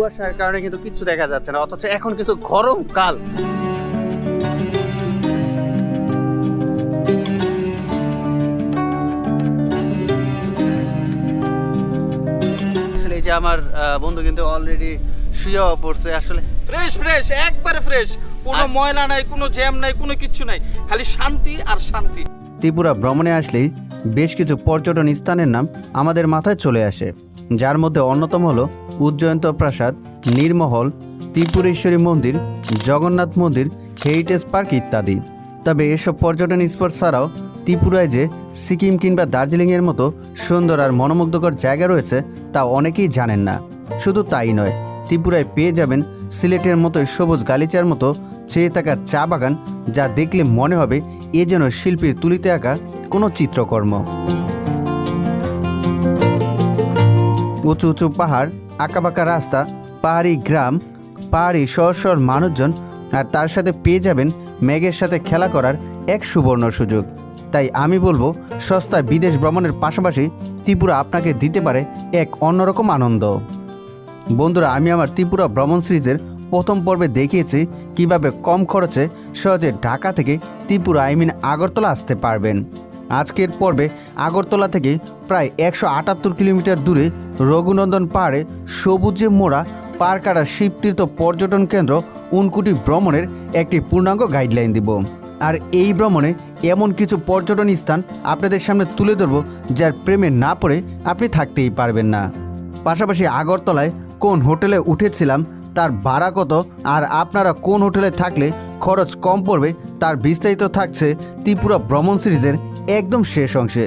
কুয়াশার কারণে কিন্তু কিচ্ছু দেখা যাচ্ছে না অথচ এখন কিন্তু গরমকাল আসলে যে আমার বন্ধু কিন্তু অলরেডি শুয়েও পড়ছে আসলে ফ্রেশ ফ্রেশ একবারে ফ্রেশ কোনো ময়লা নাই কোনো জ্যাম নাই কোনো কিছু নাই খালি শান্তি আর শান্তি। ত্রিপুরা ভ্রমণে আসলেই বেশ কিছু পর্যটন স্থানের নাম আমাদের মাথায় চলে আসে যার মধ্যে অন্যতম হলো উজ্জয়ন্ত প্রাসাদ, নীরমহল, ত্রিপুরেশ্বরী মন্দির, জগন্নাথ মন্দির, হেরিটেজ পার্ক ইত্যাদি। তবে এসব পর্যটন স্পট ছাড়াও ত্রিপুরায় যে সিকিম কিংবা দার্জিলিংয়ের মতো সুন্দর আর মনোমুগ্ধকর জায়গা রয়েছে, তা অনেকেই জানেন না। শুধু তাই নয়, ত্রিপুরায় পেয়ে যাবেন সিলেটের মতোই সবুজ গালিচার মতো চেয়ে থাকা চা বাগান, যা দেখলে মনে হবে এ যেন শিল্পীর তুলিতে আঁকা কোনো চিত্রকর্ম। উঁচু উঁচু পাহাড় আঁকাবাঁকা রাস্তা, পাহাড়ি গ্রাম, পাহাড়ি শহর মানুষজন আর তার সাথে পেয়ে যাবেন মেঘের সাথে খেলা করার এক সুবর্ণ সুযোগ। তাই আমি বলব, সস্তায় বিদেশ ভ্রমণের পাশাপাশি ত্রিপুরা আপনাকে দিতে পারে এক অন্যরকম আনন্দ। বন্ধুরা, আমি আমার ত্রিপুরা ভ্রমণ সিরিজের প্রথম পর্বে দেখিয়েছি কীভাবে কম খরচে সহজে ঢাকা থেকে ত্রিপুরা, আই মিন আগরতলা আসতে পারবেন। আজকের পর্বে আগরতলা থেকে প্রায় একশো আটাত্তর কিলোমিটার দূরে রঘুনন্দন পাহাড়ে সবুজে মোড়া পারকাটা শিবতীর্থ পর্যটন কেন্দ্র উনকুটি ভ্রমণের একটি পূর্ণাঙ্গ গাইডলাইন দিব। আর এই ভ্রমণে এমন কিছু পর্যটন স্থান আপনাদের সামনে তুলে ধরব যার প্রেমে না পড়ে আপনি থাকতেই পারবেন না। পাশাপাশি আগরতলায় কোন হোটেলে উঠেছিলাম, তার ভাড়া কত, আর আপনারা কোন হোটেলে থাকলে খরচ কম পড়বে, তার বিস্তারিত থাকছে ত্রিপুরা ভ্রমণ সিরিজের একদম শেষ অংশে।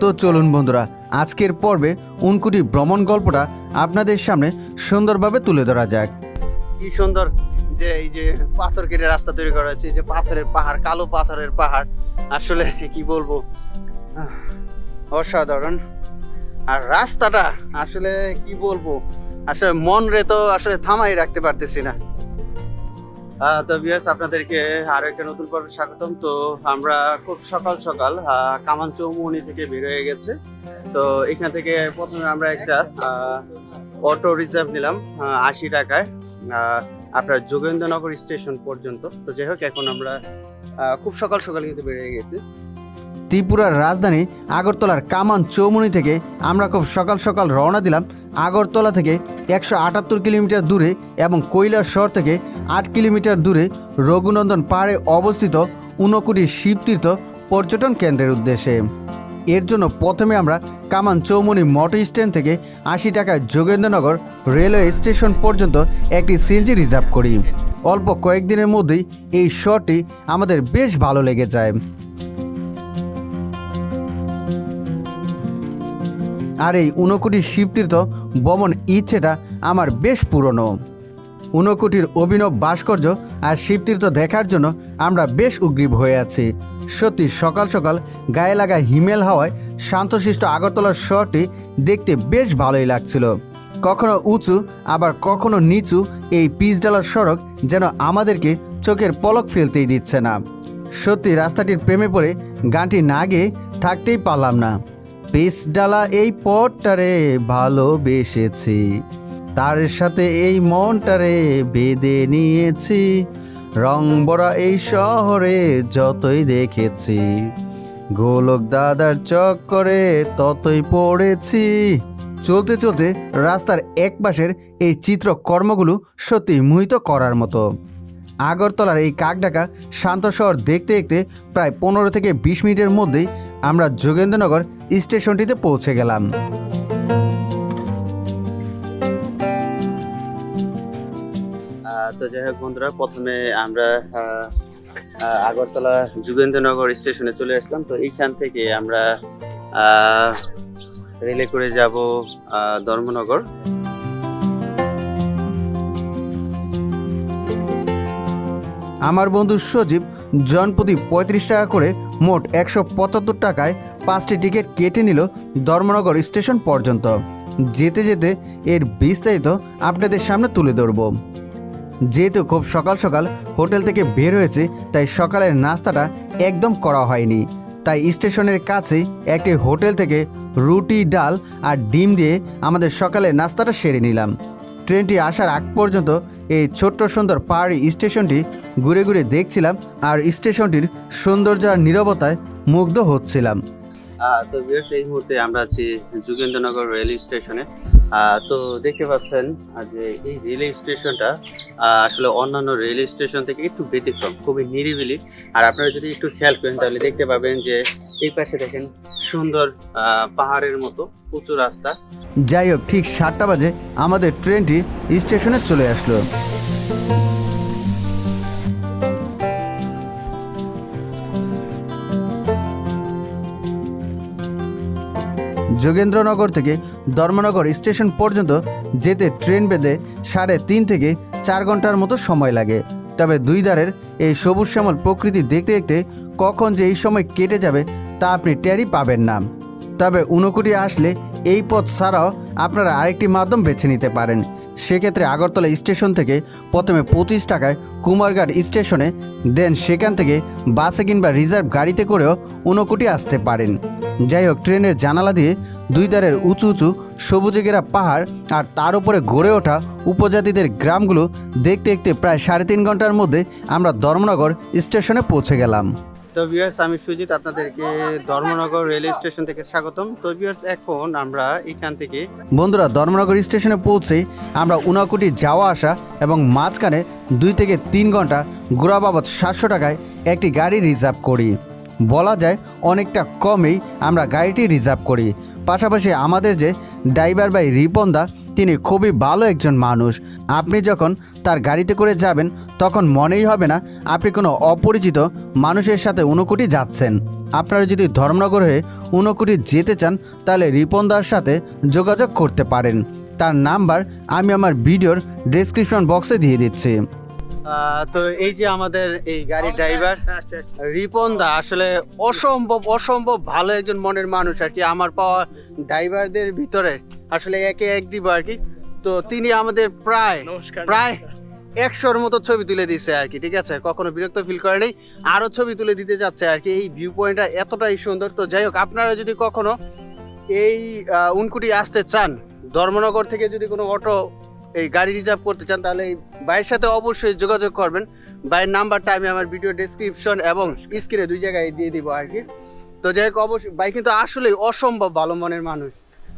তো চলুন বন্ধুরা, আজকের পর্বে উনকুটি ভ্রমণ গল্পটা আপনাদের সামনে সুন্দরভাবে তুলে ধরা যাক। কি সুন্দর যে এই যে পাথর কেটে রাস্তা তৈরি করা হয়েছে যে পাথরের পাহাড়, কালো পাথরের পাহাড়। আসলে কি বলব? অসাধারণ। আর রাস্তাটা আসলে কি বলব? আসলে মন রে তো আসলে থামাই রাখতে পারতেছি না। তো বিয়াস আপনাদেরকে আরও একটা নতুন পর্বে স্বাগতম। তো আমরা খুব সকাল সকাল কামান চৌমুনি থেকে বের হয়ে গেছে। তো এখান থেকে প্রথমে আমরা একটা অটো রিজার্ভ নিলাম আশি টাকায় আপনার যোগেন্দ্রনগর স্টেশন পর্যন্ত। তো যাই হোক, এখন আমরা খুব সকাল সকাল কিন্তু বেরিয়ে গেছি। ত্রিপুরার রাজধানী আগরতলার কামান চৌমুনি থেকে আমরা খুব সকাল সকাল রওনা দিলাম আগরতলা থেকে একশো আটাত্তর কিলোমিটার দূরে এবং কৈলাস শহর থেকে আট কিলোমিটার দূরে রঘুনন্দন পাহাড়ে অবস্থিত ঊনকুটি শিবতীর্থ পর্যটন কেন্দ্রের উদ্দেশ্যে। এর জন্য প্রথমে আমরা কামান চৌমুনি মোটর স্ট্যান্ড থেকে আশি টাকায় যোগেন্দ্রনগর রেলওয়ে স্টেশন পর্যন্ত একটি সিএনজি রিজার্ভ করি। অল্প কয়েকদিনের মধ্যেই এই শহরটি আমাদের বেশ ভালো লেগে যায়। আর এই ঊনকোটি শিবতীর্থ ভ্রমণ ইচ্ছেটা আমার বেশ পুরনো। ঊনকোটির অভিনব ভাস্কর্য আর শিবতীর্থ দেখার জন্য আমরা বেশ উগ্রীব হয়ে আছি। সত্যি সকাল সকাল গায়ে লাগা হিমেল হাওয়ায় শান্তশিষ্ট আগরতলার শহরটি দেখতে বেশ ভালোই লাগছিল। কখনো উঁচু, আবার কখনো নিচু এই পিচডালার সড়ক যেন আমাদেরকে চোখের পলক ফেলতেই দিচ্ছে না। সত্যি রাস্তাটির প্রেমে পড়ে গানটি না গেয়ে থাকতেই পারলাম না। পিস ডালা এই পথটারে ভালোবেসেছি। তার সাথে এই মনটারে বেঁধে নিয়েছি। রং বড়া এই শহরে যতই দেখেছি। গোলক দাদার চক্করে ততই পড়েছি। চলতে চলতে রাস্তার এক পাশের এই চিত্রকর্মগুলো সত্যি মোহিত করার মতো। আগরতলার এই কাকডাকা শান্ত শহর দেখতে দেখতে প্রায় পনেরো থেকে বিশ মিনিটের মধ্যেই আমরা যোগেন্দ্রনগর স্টেশনটিতে পৌঁছে গেলাম। তো যাই হোক বন্ধুরা, প্রথমে আমরা আগরতলা যোগেন্দ্রনগর স্টেশনে চলে আসলাম। তো এইখান থেকে আমরা রেলে করে যাব ধর্মনগর। আমার বন্ধু সজীব জনপ্রতি পঁয়ত্রিশ টাকা করে মোট একশো পঁচাত্তর টাকায় পাঁচটি টিকিট কেটে নিল ধর্মনগর স্টেশন পর্যন্ত। যেতে যেতে এর বিস্তারিত আপনাদের সামনে তুলে ধরব। যেহেতু খুব সকাল সকাল হোটেল থেকে বের হয়েছে, তাই সকালের নাস্তাটা একদম করা হয়নি। তাই স্টেশনের কাছেই একটি হোটেল থেকে রুটি, ডাল আর ডিম দিয়ে আমাদের সকালের নাস্তাটা সেরে নিলাম। ট্রেনটি আসার আগ পর্যন্ত এই ছোট্ট সুন্দর পাহাড়ি স্টেশনটি ঘুরে ঘুরে দেখছিলাম আর স্টেশনটির সৌন্দর্য আর নিরবতায় মুগ্ধ হচ্ছিলাম। তো বিশেষ এই মুহূর্তে আমরা আছি যোগেন্দ্রনগর রেল স্টেশনে। তো দেখতে পাচ্ছেন যে এই রেল স্টেশনটা আসলে অন্যান্য রেল স্টেশন থেকে একটু ব্যতিক্রম, খুবই নিরিবিলি। আর আপনারা যদি একটু খেয়াল করেন, তাহলে দেখতে পাবেন যে এই পাশে দেখেন সুন্দর পাহাড়ের মতো উঁচু রাস্তা। যাই হোক, ঠিক সাতটা বাজে আমাদের ট্রেনটি স্টেশনে চলে আসলো। যোগেন্দ্রনগর থেকে ধর্মনগর স্টেশন পর্যন্ত যেতে ট্রেন বেঁধে সাড়ে তিন থেকে চার ঘণ্টার মতো সময় লাগে। তবে দুই ধারের এই সবুজ শ্যামল প্রকৃতি দেখতে দেখতে কখন যে এই সময় কেটে যাবে তা আপনি ট্যারি পাবেন না। তবে উনকুটি আসলে এই পথ ছাড়াও আপনারা আরেকটি মাধ্যম বেছে নিতে পারেন। সেক্ষেত্রে আগরতলা স্টেশন থেকে প্রথমে পঁচিশ টাকায় কুমারঘাট স্টেশনে, দেন সেখান থেকে বাসে কিংবা রিজার্ভ গাড়িতে করেও উনকুটি আসতে পারেন। যাই হোক, ট্রেনের জানালা দিয়ে দুই ধারের উঁচু উঁচু সবুজে ঘেরা পাহাড় আর তার উপরে গড়ে ওঠা উপজাতিদের গ্রামগুলো দেখতে দেখতে প্রায় সাড়ে তিন ঘণ্টার মধ্যে আমরা ধর্মনগর স্টেশনে পৌঁছে গেলাম। তো ভিউয়ার্স আমি সুজিত, আপনাদেরকে ধর্মনগর রেল স্টেশন থেকে স্বাগতম। তো ভিউয়ার্স এখন আমরা এখান থেকে বন্ধুরা, ধর্মনগর স্টেশনে পৌঁছে আমরা উনাকুটি যাওয়া আসা এবং মাঝখানে দুই থেকে তিন ঘণ্টা ঘোরা বাবদ সাতশো টাকায় একটি গাড়ি রিজার্ভ করি। বলা যায়, অনেকটা কমেই আমরা গাড়িটি রিজার্ভ করি। পাশাপাশি আমাদের যে ড্রাইভার বাই রিপনদা তিনি খুবই ভালো একজন মানুষ। আপনি যখন তার গাড়িতে করে যাবেন, তখন মনেই হবে না আপনি কোনো অপরিচিত মানুষের সাথে উনকুটি যাচ্ছেন। আপনারা যদি ধর্মনগর হয়ে উনকুটি যেতে চান, তাহলে রিপন দার সাথে যোগাযোগ করতে পারেন। তার নাম্বার আমি আমার ভিডিওর ডেসক্রিপশন বক্সে দিয়ে দিচ্ছি। তো এই যে আমাদের এই গাড়ি ড্রাইভার রিপন দা আসলে অসম্ভব অসম্ভব ভালো একজন মনের মানুষ আর কি আমার পাওয়া ড্রাইভারদের ভিতরে আসলে একে এক দিব আর কি। তো তিনি আমাদের প্রায় প্রায় একশোর মতো ছবি তুলে দিচ্ছে আর কি ঠিক আছে? কখনো বিরক্ত ফিল করে নেই আরও ছবি তুলে দিতে যাচ্ছে আর কি এই ভিউ পয়েন্টটা এতটাই সুন্দর। তো যাই হোক আপনারা যদি কখনো এই উনকুটি আসতে চান ধর্মনগর থেকে যদি কোনো অটো এই গাড়ি রিজার্ভ করতে চান তাহলে এই ভাইয়ের সাথে অবশ্যই যোগাযোগ করবেন। ভাইয়ের নাম্বারটা আমি আমার ভিডিও ডেসক্রিপশন এবং স্ক্রিনে দুই জায়গায় দিয়ে দিব আর কি। তো যাই হোক অবশ্যই ভাই কিন্তু আসলেই অসম্ভব ভালো মনের মানুষ।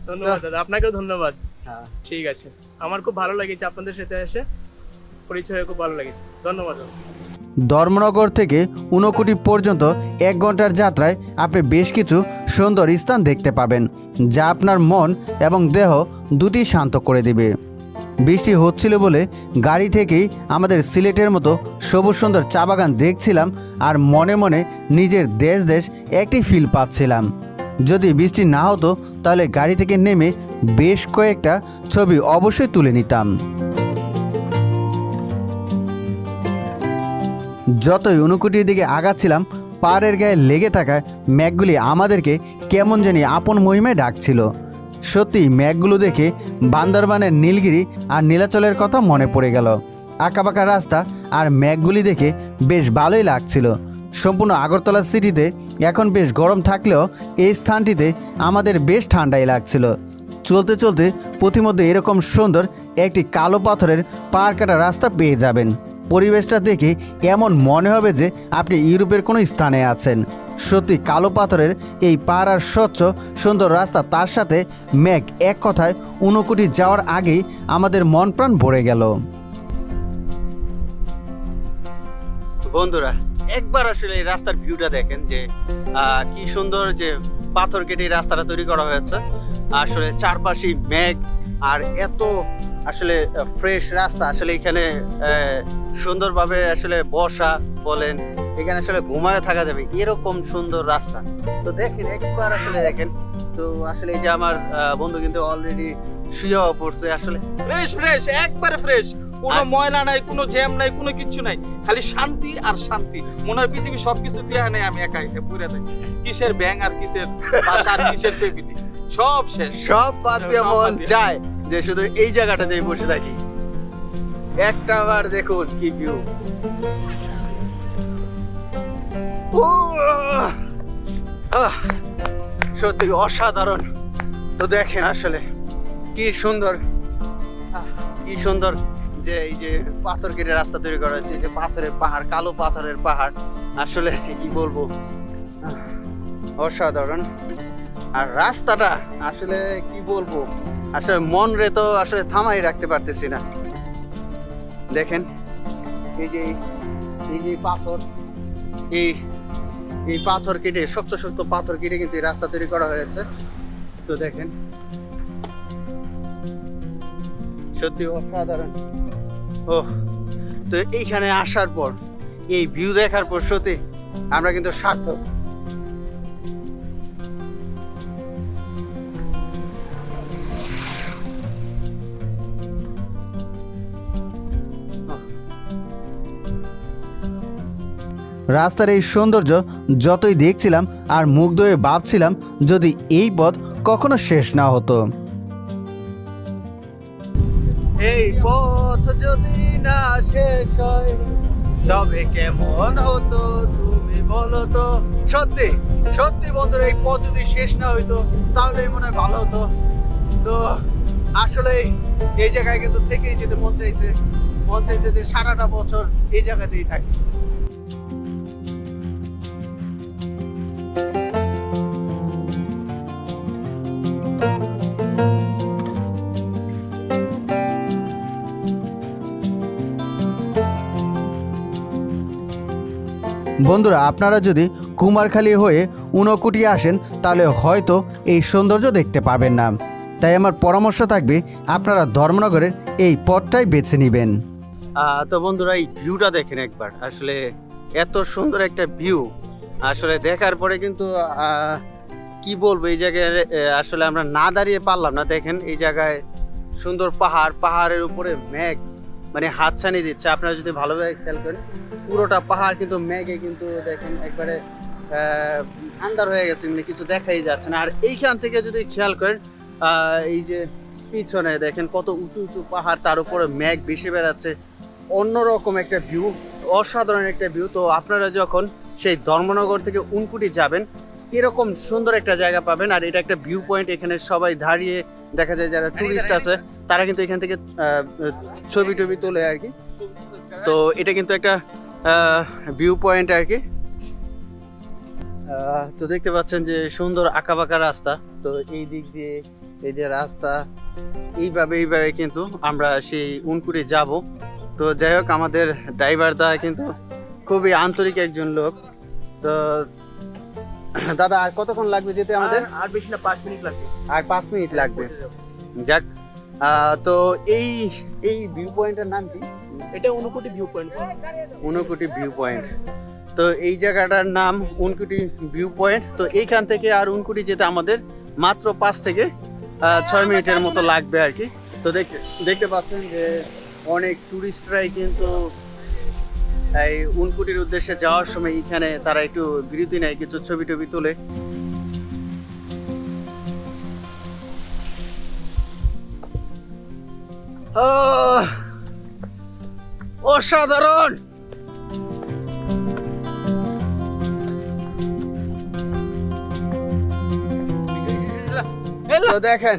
ধন্যবাদ দাদা আপনাকেও ধন্যবাদ। হ্যাঁ। ঠিক আছে। আমার খুব ভালো লেগেছে আপনাদের সাথে এসে। পরিচয় হয়ে খুব ভালো লেগেছে। ধন্যবাদ দাদা। ধর্মনগর থেকে উনকুটি পর্যন্ত এক ঘণ্টার যাত্রায় আপনি বেশ কিছু সুন্দর স্থান দেখতে পাবেন যা আপনার মন এবং দেহ দুটি শান্ত করে দিবে। বৃষ্টি হচ্ছিল বলে গাড়ি থেকেই আমাদের সিলেটের মতো সবুজ সুন্দর চা বাগান দেখছিলাম আর মনে মনে নিজের দেশ দেশ একটি ফিল পাচ্ছিলাম। যদি বৃষ্টি না হতো, তাহলে গাড়ি থেকে নেমে বেশ কয়েকটা ছবি অবশ্যই তুলে নিতাম। যতই অনুকুটির দিকে আগাচ্ছিলাম পাড়ের গায়ে লেগে থাকা ম্যাগগুলি আমাদেরকে কেমন জানি আপন মহিমায় ডাকছিল। সত্যি ম্যাগগুলো দেখে বান্দরবানের নীলগিরি আর নীলাচলের কথা মনে পড়ে গেল। আঁকাবাঁকা রাস্তা আর ম্যাগগুলি দেখে বেশ ভালোই লাগছিল। সম্পূর্ণ আগরতলা সিটিতে এখন বেশ গরম থাকলেও এই স্থানটিতে আমাদের বেশ ঠান্ডাই লাগছিল। চলতে চলতে প্রতিমধ্যে এরকম সুন্দর একটি কালো পাথরের পাহাড় কাটা রাস্তা পেয়ে যাবেন। পরিবেশটা দেখে এমন মনে হবে যে আপনি ইউরোপের কোনো স্থানে আছেন। সত্যি কালো পাথরের এই পাহাড় আর স্বচ্ছ, সুন্দর রাস্তা, তার সাথে ম্যাগ এক কথায় ঊনকোটি যাওয়ার আগেই আমাদের মন প্রাণ ভরে গেল। বন্ধুরা, একবার আসলে এই রাস্তার ভিউটা দেখেন যে কি সুন্দর যে পাথর কেটে রাস্তাটা তৈরি করা হয়েছে। আসলে চারপাশে মেঘ আর এত আসলে ফ্রেশ রাস্তা। আসলে এখানে সুন্দরভাবে আসলে বসা বলেন এখানে আসলে ঘুমায় থাকা যাবে এরকম সুন্দর রাস্তা। তো দেখেন একবার আসলে দেখেন তো আসলে এই যে আমার বন্ধু কিন্তু অলরেডি শুয়েও পড়ছে আসলে ফ্রেশ ফ্রেশ একবারে ফ্রেশ কোনো ময়লা নাই কোনো জ্যাম নাই কোনো কিচ্ছু নাই খালি শান্তি আর শান্তি। মনে হয় পৃথিবী সবকিছু দিয়ে নেই আমি একাই পুরে থাকি কিসের ব্যাং আর কিসের বাসা আর কিসের সব শেষ। সব বাদ দিয়ে মন। চায় যে শুধু এই জায়গাটাতে বসে থাকি। একটা বার দেখুন কি ভিউ সত্যি অসাধারণ। তো দেখেন আসলে কি সুন্দর। কি সুন্দর যে এই যে পাথর কেটে রাস্তা তৈরি করা হয়েছে, যে পাথরের পাহাড়, কালো পাথরের পাহাড়। আসলে কি বলব? অসাধারণ। আর রাস্তাটা আসলে কি বলব? আসলে মন রে তো আসলে থামাই রাখতে পারতেছি না। দেখেন, এই যে এই যে পাথর, এই এই পাথর কেটে, শক্ত শক্ত পাথর কেটে কিন্তু এই রাস্তা তৈরি করা হয়েছে। তো দেখেন, সত্যি অসাধারণ। ও তো এইখানে আসার পর, এই ভিউ দেখার পর সত্যি আমরা কিন্তু সার্থক। রাস্তার এই সৌন্দর্য যতই দেখছিলাম আর মুগ্ধ হয়ে ভাবছিলাম যদি এই পথ কখনো শেষ না হতো। এই পথ যদি না শেষ হয়, তবে কেমন হতো তুমি বলো তো? সত্যি সত্যি বন্ধুরা এই পথ যদি শেষ না হইতো তাহলে মনে হয় ভালো হতো। তো আসলে এই জায়গায় কিন্তু থেকেই যেতে মন চাইছে। মন চাইছে যে সারাটা বছর এই জায়গাতেই থাকি। বন্ধুরা, আপনারা যদি কুমারখালী হয়ে ঊনকুটি আসেন, তাহলে হয়তো এই সৌন্দর্য দেখতে পাবেন না। তাই আমার পরামর্শ থাকবে, আপনারা ধর্মনগরের এই পথটাই বেছে নেবেন। তো বন্ধুরা, এই ভিউটা দেখেন একবার। আসলে এত সুন্দর একটা ভিউ আসলে দেখার পরে কিন্তু কি বলব, এই জায়গায় আসলে আমরা না দাঁড়িয়ে পারলাম না। দেখেন, এই জায়গায় সুন্দর পাহাড়, পাহাড়ের উপরে মেঘ। মানে হাতছানি দিচ্ছে। আপনারা যদি ভালোভাবে খেয়াল করেন পুরোটা পাহাড় কিন্তু মেঘে কিন্তু দেখেন একবারে আহ, আন্ধার হয়ে গেছে মানে কিছু দেখাই যাচ্ছে না। আর এইখান থেকে যদি খেয়াল করেন এই যে পিছনে দেখেন কত উঁচু উঁচু পাহাড় তার উপরে মেঘ বেশি বেড়াচ্ছে। অন্যরকম একটা ভিউ অসাধারণ একটা ভিউ তো আপনারা যখন সেই ধর্মনগর থেকে উনকুটি যাবেন এরকম সুন্দর একটা জায়গা পাবেন। আর এটা একটা ভিউ পয়েন্ট এখানে সবাই দাঁড়িয়ে দেখা যায় যারা টুরিস্ট আছে। তারা কিন্তু এখান থেকে ছবি টবি তোলে আর কি। তো এটা কিন্তু একটা ভিউ পয়েন্ট আর কি। তো দেখতে পাচ্ছেন যে সুন্দর আঁকাবাঁকা রাস্তা। তো এই দিক দিয়ে এই যে রাস্তা এইভাবে এইভাবে কিন্তু আমরা সেই উনকুড়ি যাব। তো যাই হোক আমাদের ড্রাইভার দা কিন্তু খুবই আন্তরিক একজন লোক। তো দাদা আর কতক্ষণ লাগবে যেতে আমাদের? আর- বেশি না পাঁচ মিনিট লাগবে। আর পাঁচ মিনিট লাগবে। যাক তো এই এই ভিউ পয়েন্টের নাম কি? এটা Anukuti view point Unakoti view point তো এই জায়গাটার নাম উনকুটি ভিউ পয়েন্ট তো এইখান থেকে আর উনকুটি যেতে আমাদের মাত্র পাঁচ থেকে ছয় মিনিটের মতো লাগবে আর কি। তো দেখতে দেখতে পাচ্ছেন যে অনেক টুরিস্টরাই কিন্তু এই উনকুটির উদ্দেশ্যে যাওয়ার সময় এখানে তারা একটু বিরতি নেয় কিছু ছবি টবি তোলে। অসাধারণ। তো দেখেন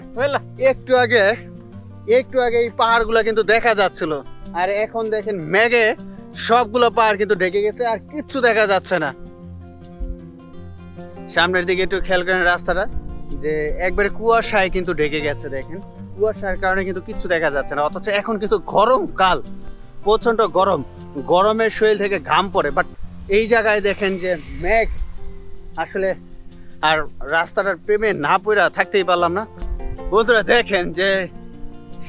একটু আগে একটু আগে এই পাহাড়গুলো কিন্তু দেখা যাচ্ছিল। আর এখন দেখেন মেঘে সবগুলো পাহাড় কিন্তু ঢেকে গেছে আর কিচ্ছু দেখা যাচ্ছে না। সামনের দিকে একটু খেয়াল করেন রাস্তাটা যে একবারে কুয়াশায় কিন্তু ঢেকে গেছে দেখেন। কুয়াশার কারণে কিন্তু কিচ্ছু দেখা যাচ্ছে না। অথচ এখন কিন্তু গরম কাল প্রচণ্ড গরম। গরমের শরীর থেকে ঘাম পড়ে বাট এই জায়গায় দেখেন যে মেঘ আসলে আর রাস্তাটার প্রেমে না পড়া থাকতেই পারলাম না। বন্ধুরা দেখেন যে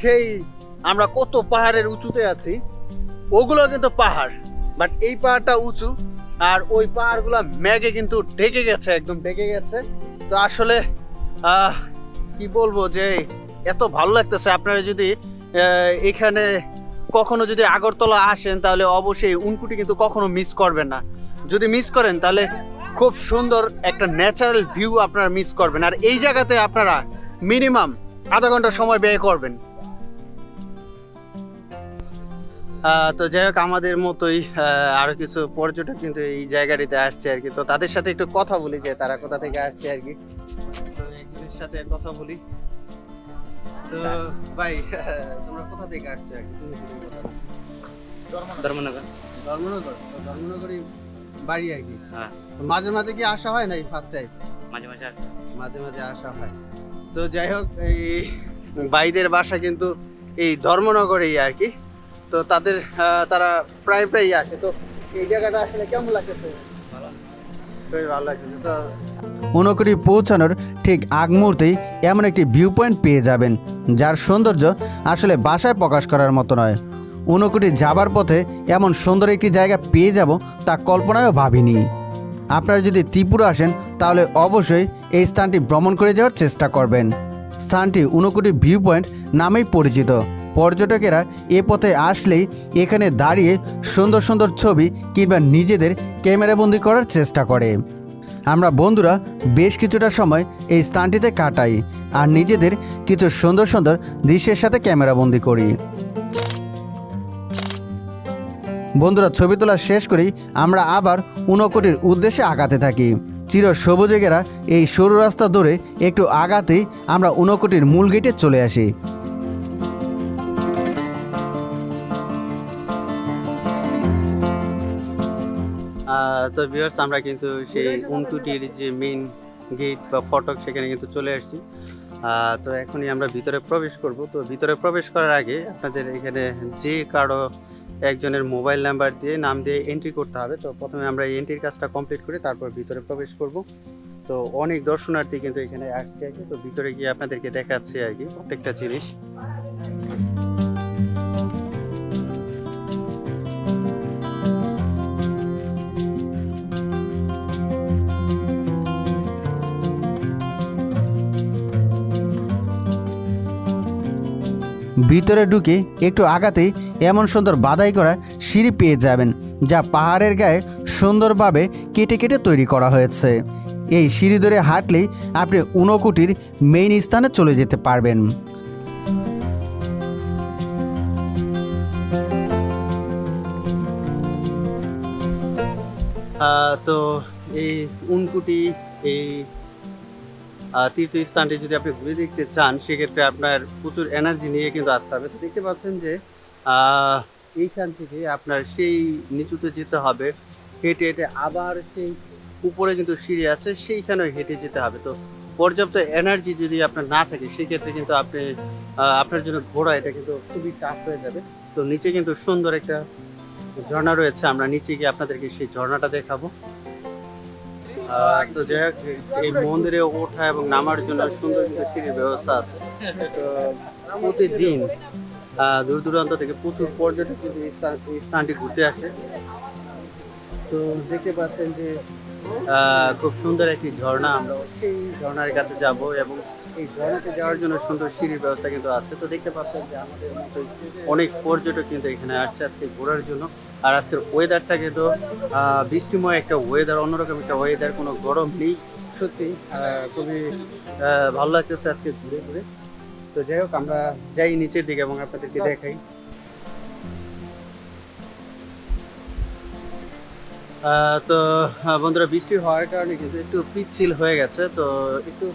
সেই আমরা কত পাহাড়ের উঁচুতে আছি, ওগুলো কিন্তু পাহাড় বাট এই পাহাড়টা উঁচু, আর ওই পাহাড়গুলো মেঘে কিন্তু ঢেকে গেছে, একদম ঢেকে গেছে। তো আসলে কি বলব যে এত ভালো লাগতেছে। আপনারা যদি এখানে কখনো যদি আগরতলা আসেন তাহলে অবশ্যই উনকুটি কিন্তু কখনো মিস করবেন না। যদি মিস করেন তাহলে খুব সুন্দর একটা ন্যাচারাল ভিউ আপনারা মিস করবেন। আর এই জায়গাতে আপনারা মিনিমাম আধা ঘণ্টা সময় ব্যয় করবেন। তো যাই হোক আমাদের মতোই আহ, আরও কিছু পর্যটক কিন্তু এই জায়গাটিতে আসছে আর কি। তো তাদের সাথে একটু কথা বলি যে তারা কোথা থেকে আসছে আর কি। তো একজনের সাথে কথা বলি। তো ভাই তোমরা কোথা থেকে আসছো তুমি ধর্মনগর। ধর্মনগর। ধর্মনগরই বাড়ি আর কি। হ্যাঁ। মাঝে মাঝে কি আসা হয় না এই ফার্স্ট টাইম মাঝে মাঝে মাঝে মাঝে আসা হয়। তো যাই হোক এই ভাইদের বাসা কিন্তু এই ধর্মনগরেই আর কি। তো তাদের তারা প্রায় প্রায় আসে। তো এই জায়গাটা আসলে কেমন লাগতেছে? ঊনকোটি পৌঁছানোর ঠিক আগ মুহূর্তেই এমন একটি ভিউ পয়েন্ট পেয়ে যাবেন, যার সৌন্দর্য আসলে বাসায় প্রকাশ করার মতো নয়। ঊনকোটি যাবার পথে এমন সুন্দর একটি জায়গা পেয়ে যাব তা কল্পনায়ও ভাবিনি। আপনারা যদি ত্রিপুরা আসেন, তাহলে অবশ্যই এই স্থানটি ভ্রমণ করে যাওয়ার চেষ্টা করবেন। স্থানটি ঊনকোটি ভিউ পয়েন্ট নামেই পরিচিত। পর্যটকেরা এ পথে আসলেই এখানে দাঁড়িয়ে সুন্দর সুন্দর ছবি কিংবা নিজেদের ক্যামেরাবন্দি করার চেষ্টা করে। আমরা বন্ধুরা বেশ কিছুটা সময় এই স্থানটিতে কাটাই আর নিজেদের কিছু সুন্দর সুন্দর দৃশ্যের সাথে ক্যামেরাবন্দি করি। বন্ধুরা, ছবি তোলা শেষ করেই আমরা আবার ঊনকোটির উদ্দেশ্যে আগাতে থাকি। চির সবুজে ঘেরা এই সরু রাস্তা ধরে একটু আগাতেই আমরা ঊনকোটির মূল গেটে চলে আসি। তো ভিউয়ার্স আমরা কিন্তু সেই উনকুটির যে মেইন গেট বা ফটক, সেখানে কিন্তু চলে আসছি। তো এখনই আমরা ভিতরে প্রবেশ করব। তো ভিতরে প্রবেশ করার আগে আপনাদের এখানে যে কারও একজনের মোবাইল নাম্বার দিয়ে নাম দিয়ে এন্ট্রি করতে হবে, তো প্রথমে আমরা এই এন্ট্রির কাজটা কমপ্লিট করে তারপর ভিতরে প্রবেশ করব। তো অনেক দর্শনার্থী কিন্তু এখানে আসছে। আর কি তো ভিতরে গিয়ে আপনাদেরকে দেখাচ্ছি আর কি প্রত্যেকটা জিনিস। ভিতরে ঢুকে একটু আগাতেই এমন সুন্দর বাদাই করা সিঁড়ি পেয়ে যাবেন, যা পাহাড়ের গায়ে সুন্দরভাবে কেটে কেটে তৈরি করা হয়েছে। এই সিঁড়ি ধরে হাঁটলেই আপনি উনকুটির মেইন স্থানে চলে যেতে পারবেন। তো এই উনকুটি এই তীর্থস্থানটি যদি আপনি ঘুরে দেখতে চান, সেক্ষেত্রে আপনার প্রচুর এনার্জি নিয়ে কিন্তু আসতে হবে। তো দেখতে পাচ্ছেন যে এইখান থেকে আপনার সেই নিচুতে যেতে হবে। হেঁটে হেঁটে আবার সেই উপরে কিন্তু সিঁড়ি আছে, সেইখানেও হেঁটে যেতে হবে। তো পর্যাপ্ত এনার্জি যদি আপনার না থাকে, সেক্ষেত্রে কিন্তু আপনি আপনার জন্য ঘোরা এটা কিন্তু খুবই টাফ হয়ে যাবে। তো নিচে কিন্তু সুন্দর একটা ঝর্ণা রয়েছে। আমরা নিচে গিয়ে আপনাদেরকে সেই ঝর্ণাটা দেখাবো। তো যাই হোক, এই মন্দিরে ওঠা এবং নামার জন্য সুন্দর কিন্তু সিঁড়ির ব্যবস্থা আছে। তো প্রতিদিন দূর দূরান্ত থেকে প্রচুর পর্যটক কিন্তু এই স্থান- স্থানটি ঘুরতে আসে। তো দেখতে পাচ্ছেন যে খুব সুন্দর একটি ঝর্ণা। আমরা সেই ঝর্ণার কাছে যাব এবং এই ঝর্ণাতে যাওয়ার জন্য সুন্দর সিঁড়ির ব্যবস্থা কিন্তু আছে। তো দেখতে পাচ্ছেন যে আমাদের অনেক পর্যটক কিন্তু এখানে আসছে আজকে ঘোরার জন্য। আর আজকের ওয়েদারটা কিন্তু বৃষ্টিময় একটা ওয়েদার অন্যরকম একটা ওয়েদার কোনো গরম নেই। সত্যি খুবই ভালো লাগতেছে আজকে ঘুরে ঘুরে। তো যাই হোক, আমরা যাই নিচের দিকে এবং আপনাদেরকে দেখাই। তো বন্ধুরা, বৃষ্টি হওয়ার কারণে কিন্তু একটু পিচ্ছিল হয়ে গেছে। তো একটু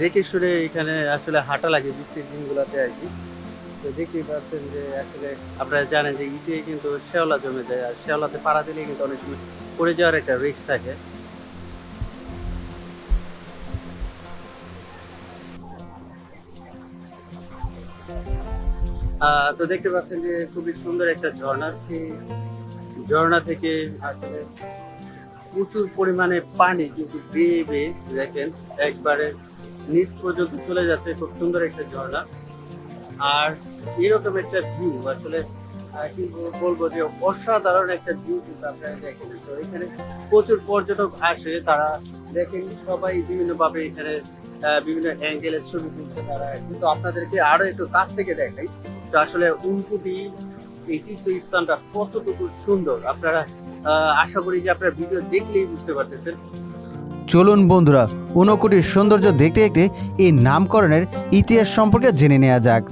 দেখে শুনে এখানে আসলে হাঁটা লাগে বৃষ্টির দিনগুলোতে আর কি। তো দেখতেই পাচ্ছেন যে আসলে আপনারা জানেন যে ইটে কিন্তু শেওলা জমে যায়, আর শেওলাতে পাড়া দিলে কিন্তু অনেক সময় পড়ে যাওয়ার একটা রিস্ক থাকে। তো দেখতে পাচ্ছেন যে খুবই সুন্দর একটা ঝর্ণা। ঝর্ণা থেকে আসলে প্রচুর পরিমাণে পানি কিন্তু বেয়ে বেয়ে দেখেন একবারে নিচ পর্যন্ত চলে যাচ্ছে, খুব সুন্দর একটা ঝর্ণা। আর এরকম একটা ভিউ আসলে কি বলব যে অসাধারণ একটা ভিউ কিন্তু আপনারা দেখেন। তো এখানে প্রচুর পর্যটক আসে, তারা দেখেন সবাই বিভিন্ন ভাবে এখানে বিভিন্ন অ্যাঙ্গেলের ছবি তুলছে তারা। কিন্তু আপনাদেরকে আরও একটু কাছ থেকে দেখাই, তো আসলে উনকুটি, এই তীর্থস্থানটা কতটুকু সুন্দর। আপনারা আশা করি যে আপনারা ভিডিও দেখলেই বুঝতে পারতেছেন। চলুন বন্ধুরা ঊনকোটির সৌন্দর্য দেখতে দেখতে এই নামকরণের ইতিহাস সম্পর্কে জেনে নেওয়া যাক।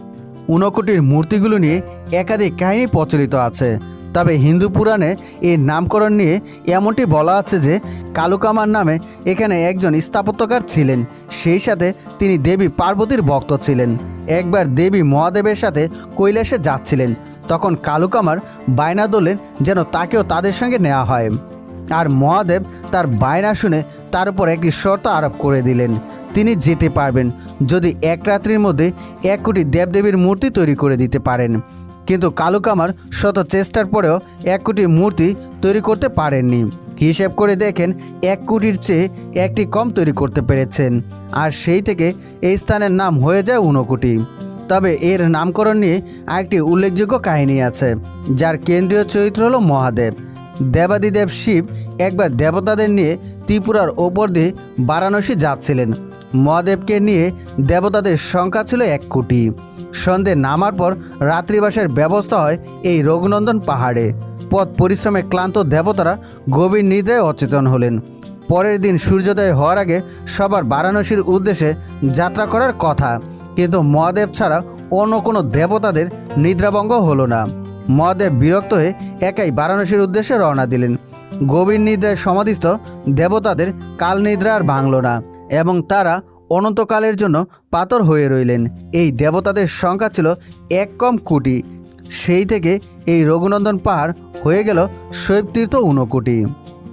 ঊনকোটির মূর্তিগুলো নিয়ে একাধিক কাহিনী প্রচলিত আছে, তবে হিন্দু পুরাণে এর নামকরণ নিয়ে এমনটি বলা আছে যে কালুকামার নামে এখানে একজন স্থাপত্যকার ছিলেন, সেই সাথে তিনি দেবী পার্বতীর ভক্ত ছিলেন। একবার দেবী মহাদেবের সাথে কৈলাসে যাচ্ছিলেন, তখন কালুকামার বায়না দোলেন যেন তাকেও তাদের সঙ্গে নেওয়া হয়। আর মহাদেব তার বায়না শুনে তার উপর একটি শর্ত আরোপ করে দিলেন। তিনি যেতে পারবেন, যদি এক রাত্রির মধ্যে এক কোটি দেবদেবীর মূর্তি তৈরি করে দিতে পারেন। কিন্তু কালুকামার শত চেষ্টার পরেও এক কোটি মূর্তি তৈরি করতে পারেননি। হিসেব করে দেখেন, এক কোটির চেয়ে একটি কম তৈরি করতে পেরেছেন। আর সেই থেকে এই স্থানের নাম হয়ে যায় ঊনকোটি। তবে এর নামকরণ নিয়ে আরেকটি উল্লেখযোগ্য কাহিনী আছে, যার কেন্দ্রীয় চরিত্র হলো মহাদেব। দেবাদিদেব শিব একবার দেবতাদের নিয়ে ত্রিপুরার ওপর দিয়ে বারাণসী যাচ্ছিলেন। মহাদেবকে নিয়ে দেবতাদের সংখ্যা ছিল এক কোটি। সন্ধে নামার পর রাত্রিবাসের ব্যবস্থা হয় এই রঘুনন্দন পাহাড়ে। পথ পরিশ্রমে ক্লান্ত দেবতারা গভীর নিদ্রায় অচেতন হলেন। পরের দিন সূর্যোদয় হওয়ার আগে সবার বারাণসীর উদ্দেশ্যে যাত্রা করার কথা। কিন্তু মহাদেব ছাড়া অন্য কোনো দেবতাদের নিদ্রাভঙ্গ হলো না। মহাদেব বিরক্ত হয়ে একাই বারাণসীর উদ্দেশ্যে রওনা দিলেন। গভীর নিদ্রায় সমাধিস্থ দেবতাদের কাল নিদ্রা আর ভাঙল না এবং তারা অনন্তকালের জন্য পাথর হয়ে রইলেন। এই দেবতাদের সংখ্যা ছিল এক কম কোটি। সেই থেকে এই রঘুনন্দন পাহাড় হয়ে গেল শৈবতীর্থ ঊনকোটি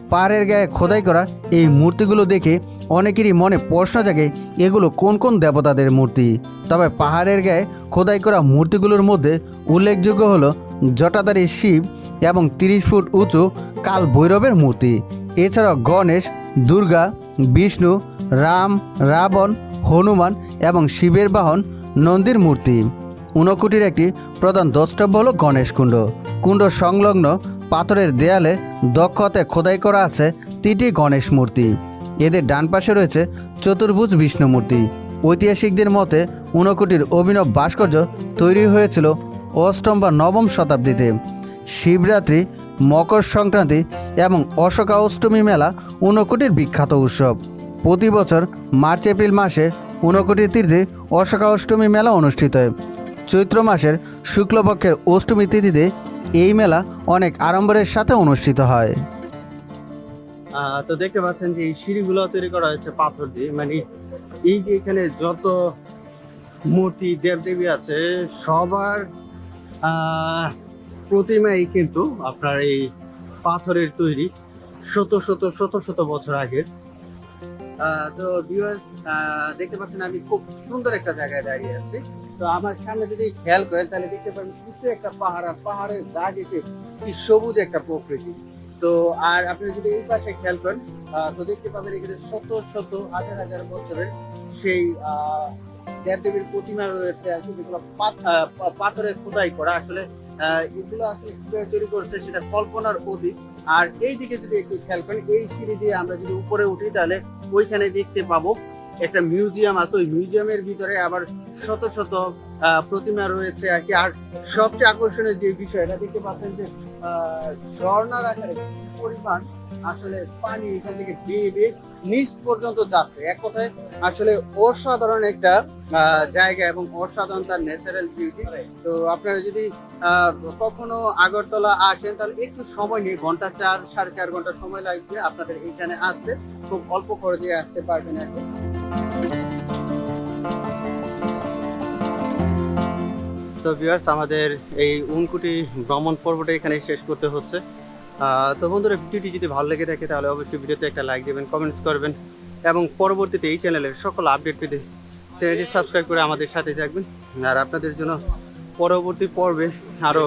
পাহাড়ের গায়ে খোদাই করা এই মূর্তিগুলো দেখে অনেকেরই মনে প্রশ্ন জাগে, এগুলো কোন কোন দেবতাদের মূর্তি? তবে পাহাড়ের গায়ে খোদাই করা মূর্তিগুলোর মধ্যে উল্লেখযোগ্য হলো জটাধারী শিব এবং তিরিশ ফুট উঁচু কাল ভৈরবের মূর্তি। এছাড়াও গণেশ, দুর্গা, বিষ্ণু, রাম, রাবণ, হনুমান এবং শিবের বাহন নন্দীর মূর্তি। ঊনকোটির একটি প্রধান দ্রষ্টব্য হল গণেশ কুণ্ড। কুণ্ড সংলগ্ন পাথরের দেয়ালে দক্ষতে খোদাই করা আছে তিনটি গণেশ মূর্তি। এদের ডান পাশে রয়েছে চতুর্ভুজ বিষ্ণু মূর্তি। ঐতিহাসিকদের মতে ঊনকোটির অভিনব ভাস্কর্য তৈরি হয়েছিল অষ্টম বা নবম শতাব্দীতে শিবরাত্রি, মকর সংক্রান্তি এবং অশোকা অষ্টমী মেলা ঊনকোটির বিখ্যাত উৎসব। প্রতি বছর মার্চ, এপ্রিল মাসে ঊনকোটির তীর্থে অশোকা অষ্টমী মেলা অনুষ্ঠিত হয়। চৈত্র মাসের শুক্লপক্ষের অষ্টমী তিথিতে এই মেলা অনেক আড়ম্বরের সাথে অনুষ্ঠিত হয়। তো দেখতে পাচ্ছেন যে এই সিঁড়িগুলো তৈরি করা হয়েছে পাথর দিয়ে। মানে এই যে এখানে যত মূর্তি, দেবদেবী আছে, সবার প্রতিমাই কিন্তু আপনার এই পাথরের তৈরি শত শত শত শত বছর আগের। তো আহ, দেখতে পাচ্ছেন আমি খুব সুন্দর একটা জায়গায় দাঁড়িয়ে আছি। তো আমার সামনে যদি খেয়াল করেন তাহলে দেখতে পাবেন কিছু একটা পাহাড় আর পাহাড়ের গা ঘেঁষে কি সবুজ একটা প্রকৃতি। তো আর আপনি যদি এই পাশে খেয়াল করেন তো দেখতে পাবেন এখানে শত শত হাজার হাজার বছরের সেই আহ, দেবদেবীর প্রতিমা রয়েছে যেগুলো পাথরে খোদাই করা। আসলে এগুলো আসলে কীভাবে তৈরি সেটা কল্পনার আর এই দিকে যদি একটু খেয়াল করেন, এই সিঁড়ি দিয়ে আমরা যদি উপরে উঠি, তাহলে ওইখানে দেখতে পাবো একটা মিউজিয়াম আছে। ওই মিউজিয়ামের ভিতরে আবার শত শত প্রতিমা রয়েছে, আর কি। আর সবচেয়ে আকর্ষণীয় যে বিষয় এটা দেখতে পাচ্ছেন যে ঝর্ণার আকারে পরিমাণ আসলে পানি এখান থেকে বেয়ে বেয়ে নিচ পর্যন্ত যাচ্ছে। এক কথায় আসলে অসাধারণ একটা জায়গা এবং অসাধারণ তার ন্যাচারাল বিউটি তো আপনারা যদি কখনো আগরতলা আসেন, তাহলে একটু সময় নিয়ে, ঘণ্টা চার, সাড়ে চার ঘণ্টা সময় লাগবে আপনাদের এখানে আসতে। খুব অল্প খরচে আসতে পারবেন আর তো ভিউয়ার্স আমাদের এই উনকুটি ভ্রমণ পর্বটা এখানে শেষ করতে হচ্ছে। তো বন্ধুরা ভিডিওটি যদি ভালো লেগে থাকে তাহলে অবশ্যই ভিডিওতে একটা লাইক দেবেন কমেন্টস করবেন এবং পরবর্তীতে এই চ্যানেলের সকল আপডেট পেতে চ্যানেলটি সাবস্ক্রাইব করে আমাদের সাথে থাকবেন। আর আপনাদের জন্য পরবর্তী পর্বে আরও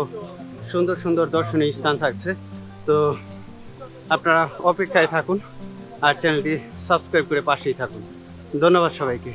সুন্দর সুন্দর দর্শনীয় স্থান থাকছে। তো আপনারা অপেক্ষায় থাকুন আর চ্যানেলটি সাবস্ক্রাইব করে পাশেই থাকুন। ধন্যবাদ সবাইকে।